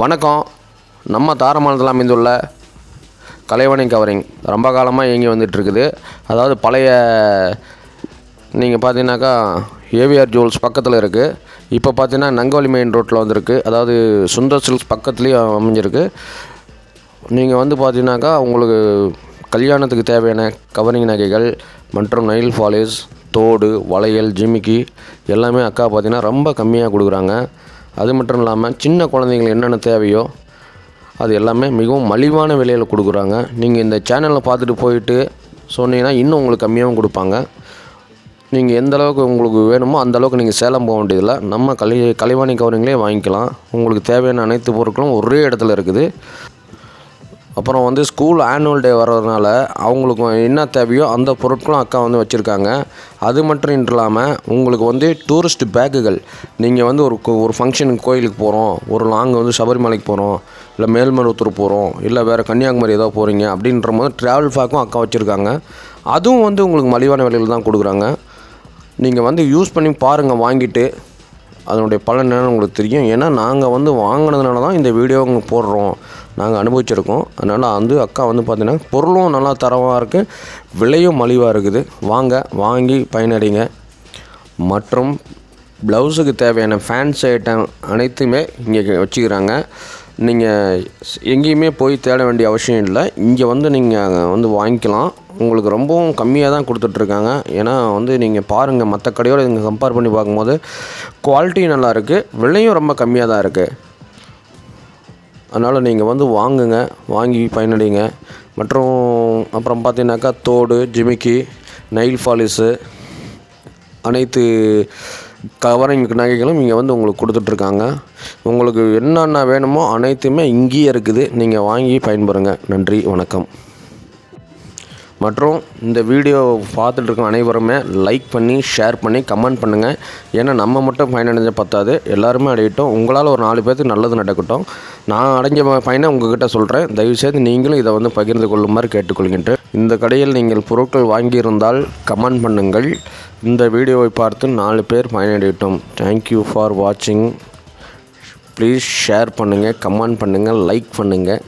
வணக்கம். நம்ம தாரமானத்தில் அமைந்துள்ள கலைவாணி கவரிங் ரொம்ப காலமாக இயங்கி வந்துட்டுருக்குது அதாவது பழைய நீங்கள் பார்த்தீங்கன்னாக்கா ஏவிஆர் ஜுவல்ஸ் பக்கத்தில் இருக்குது இப்போ பார்த்தீங்கன்னா நங்கவலி மெயின் ரோட்டில் வந்திருக்கு. அதாவது சுந்தர் சில்க்ஸ் பக்கத்துலேயும் அமைஞ்சிருக்கு. நீங்கள் வந்து பார்த்தீங்கன்னாக்கா உங்களுக்கு கல்யாணத்துக்கு தேவையான கவரிங் நகைகள் மற்றும் நைல் பாலிஷ் தோடு வளையல் ஜிமிக்கி எல்லாமே அக்கா பார்த்தீங்கன்னா ரொம்ப கம்மியாக கொடுக்குறாங்க. அது மட்டும் இல்லாமல் சின்ன குழந்தைங்களுக்கு என்னென்ன தேவையோ அது எல்லாமே மிகவும் மலிவான விலையில் கொடுக்குறாங்க. நீங்கள் இந்த சேனலில் பார்த்துட்டு போயிட்டு சொன்னீங்கன்னா இன்னும் உங்களுக்கு கம்மியாகவும் கொடுப்பாங்க. நீங்கள் எந்த அளவுக்கு உங்களுக்கு வேணுமோ அந்த அளவுக்கு நீங்கள் சேலம் போக வேண்டியதில்லை. நம்ம கலை கலைவாணி கவரிங்களே வாங்கிக்கலாம். உங்களுக்கு தேவையான அனைத்து பொருட்களும் ஒரே இடத்துல இருக்குது. அப்புறம் வந்து ஸ்கூல் ஆனுவல் டே வர்றதுனால அவங்களுக்கு என்ன தேவையோ அந்த பொருட்களும் அக்கா வந்து வச்சுருக்காங்க. அது மட்டும் இல்லாமல் உங்களுக்கு வந்து டூரிஸ்ட் பேக்குகள் நீங்கள் வந்து ஒரு ஒரு ஃபங்க்ஷனுக்கு கோயிலுக்கு போகிறோம் ஒரு லாங் வந்து சபரிமலைக்கு போகிறோம் இல்லை மேல்மருவத்தூர் போகிறோம் இல்லை வேறு கன்னியாகுமரி ஏதோ போகிறீங்க அப்படின்ற போது ட்ராவல் பேக்கும் அக்கா வச்சுருக்காங்க. அதுவும் வந்து உங்களுக்கு மலிவான விலையில் தான் கொடுக்குறாங்க. நீங்கள் வந்து யூஸ் பண்ணி பாருங்கள் வாங்கிட்டு. அதனுடைய பலன் என்னன்னு உங்களுக்கு தெரியும். ஏன்னா நாங்கள் வந்து வாங்கினதுனால தான் இந்த வீடியோ போடுறோம். நாங்கள் அனுபவிச்சிருக்கோம். அதனால் வந்து அக்கா வந்து பார்த்தீங்கன்னா பொருளும் நல்லா தரமாக இருக்குது விலையும் மலிவாக இருக்குது. வாங்க வாங்கி பயனடைங்க. மற்றும் ப்ளவுஸுக்கு தேவையான ஃபேன்ஸ் ஐட்டம் அனைத்துமே இங்கே வச்சுக்கிறாங்க. நீங்கள் எங்கேயுமே போய் தேட வேண்டிய அவசியம் இல்லை. இங்கே வந்து நீங்கள் வந்து வாங்கிக்கலாம். உங்களுக்கு ரொம்பவும் கம்மியாக தான் கொடுத்துட்ருக்காங்க. ஏன்னா வந்து நீங்கள் பாருங்கள் மற்ற கடையோடு இங்கே கம்பேர் பண்ணி பார்க்கும்போது குவாலிட்டி நல்லா இருக்குது விலையும் ரொம்ப கம்மியாக தான் இருக்குது அதனால் நீங்கள் வந்து வாங்குங்க வாங்கி பயனடைங்க. மற்றும் அப்புறம் பார்த்தீங்கன்னாக்கா தோடு ஜிமிக்கி நெயில் பாலிஷு அனைத்து கவரிங் நகைகளும் இங்கே வந்து உங்களுக்கு கொடுத்துட்ருக்காங்க. உங்களுக்கு என்னென்ன வேணுமோ அனைத்துமே இங்கேயே இருக்குது. நீங்கள் வாங்கி பயன்பெறுங்க. நன்றி வணக்கம். மற்றும் இந்த வீடியோ பார்த்துட்டு இருக்க அனைவருமே லைக் பண்ணி ஷேர் பண்ணி கமெண்ட் பண்ணுங்கள் ஏன்னா நம்ம மட்டும் பயனடைஞ்ச பத்தாது. எல்லாருமே அடையட்டும். உங்களால் ஒரு நாலு பேருக்கு நல்லது நடக்கட்டும். நான் அடைஞ்ச பயனை உங்ககிட்ட சொல்கிறேன் தயவுசெய்து நீங்களும் இதை வந்து பகிர்ந்து கொள்ளுமாறு கேட்டுக்கொள்கின்றேன் இந்த கடையில் நீங்கள் பொருட்கள் வாங்கியிருந்தால் கமெண்ட் பண்ணுங்கள். இந்த வீடியோவை பார்த்து நாலு பேர் பயனடையட்டும். தேங்க்யூ ஃபார் வாட்சிங் ப்ளீஸ் ஷேர் பண்ணுங்கள் கமெண்ட் பண்ணுங்கள் லைக் பண்ணுங்கள்